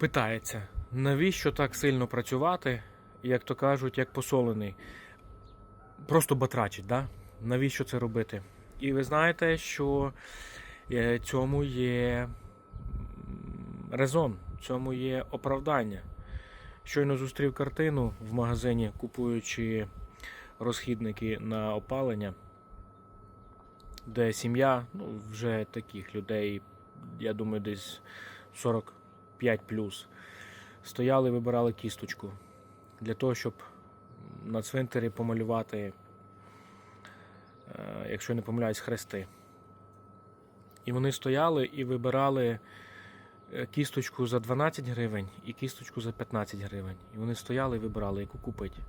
питається, навіщо так сильно працювати, як то кажуть, як посолений? Просто батрачить, да? навіщо це робити? І ви знаєте, що е, цьому є резон, цьому є оправдання. Щойно зустрів картину в магазині, купуючи розхідники на опалення, де сім'я, ну, вже таких людей, я думаю, десь 45 стояли, вибирали кісточку для того, щоб на цвинтарі помалювати, е, якщо не помиляюсь, хрести. І вони стояли і вибирали е, кісточку за 12 гривень і кісточку за 15 гривень. І вони стояли і вибирали, яку купити.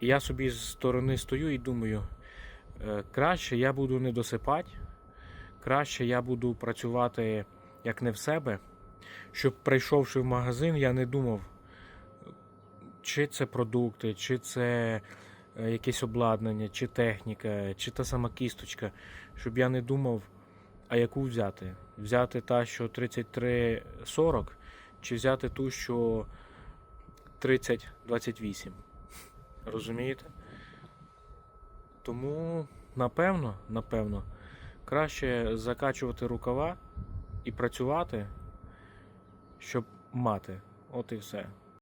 І я собі з сторони стою і думаю, е, краще я буду не досипати, краще я буду працювати як не в себе, щоб прийшовши в магазин, я не думав, чи це продукти, чи це е, якесь обладнання, чи техніка, чи та сама кісточка, щоб я не думав, а яку взяти. Взяти та, що 33,40, чи взяти ту, що 30,28. Розумієте? Тому, напевно, напевно, краще закачувати рукава і працювати, щоб мати. От і все.